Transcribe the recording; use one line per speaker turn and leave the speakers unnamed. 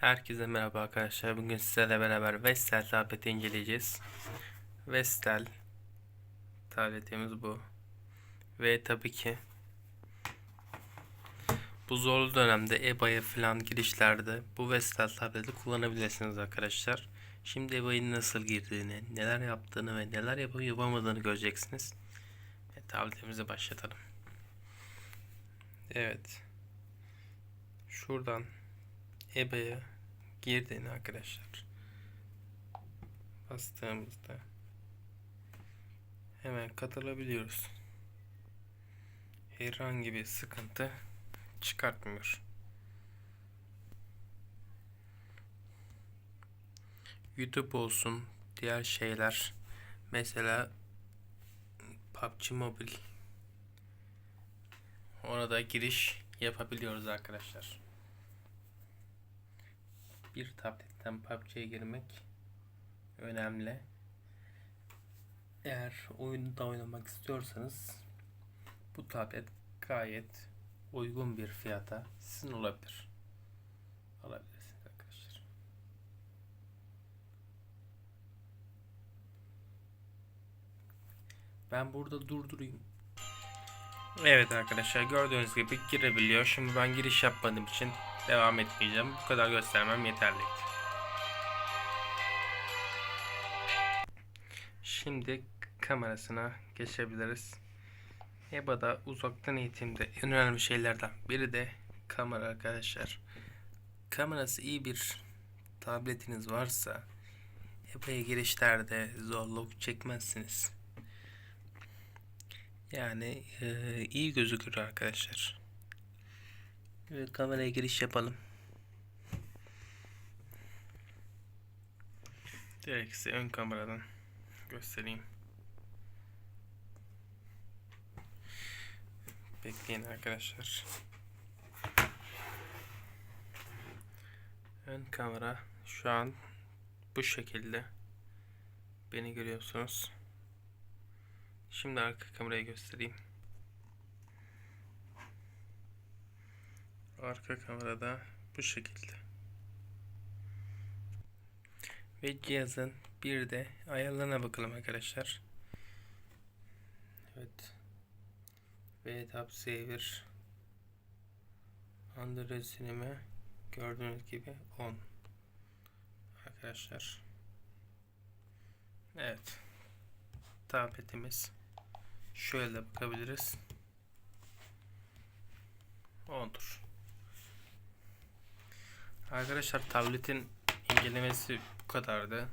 Herkese merhaba arkadaşlar. Bugün sizlerle beraber Vestel tableti inceleyeceğiz. Vestel tabletimiz bu. Ve tabii ki bu zorlu dönemde EBA'ya falan girişlerde bu Vestel tableti kullanabilirsiniz arkadaşlar. Şimdi EBA'yı nasıl girdiğini, neler yaptığını ve neler yapıp yapamadığını göreceksiniz. E, tabletimizi başlatalım. Evet. Şuradan EBA'ya girdiğini arkadaşlar bastığımızda hemen katılabiliyoruz. Herhangi bir sıkıntı çıkartmıyor. YouTube olsun, diğer şeyler mesela PUBG Mobile orada giriş yapabiliyoruz arkadaşlar bir tabletten PUBG'ye girmek önemli. Eğer oyunu da oynamak istiyorsanız bu tablet gayet uygun bir fiyata sizin olabilir. Alabilirsiniz arkadaşlar. Ben burada durdurayım. Evet arkadaşlar gördüğünüz gibi girebiliyor. Şimdi ben giriş yapmadığım için devam etmeyeceğim. Bu kadar göstermem yeterliydi. Şimdi kamerasına geçebiliriz. EBA'da uzaktan eğitimde en önemli şeylerden biri de kamera arkadaşlar. Kamerası iyi bir tabletiniz varsa EBA'ya girişlerde zorluk çekmezsiniz. Yani e, iyi gözükür arkadaşlar. Evet, kameraya giriş yapalım. Direkt size ön kameradan göstereyim. Bekleyin arkadaşlar. Ön kamera şu an bu şekilde. Beni görüyorsunuz. Şimdi arka kamerayı göstereyim. Arka kamerada bu şekilde. Ve cihazın bir de ayarlarına bakalım arkadaşlar. Evet. Ve Tab Saver Android Cinema gördüğünüz gibi 10 arkadaşlar. Evet. Tabletimiz şöyle bakabiliriz. 10'dur. Arkadaşlar tabletin incelemesi bu kadardı.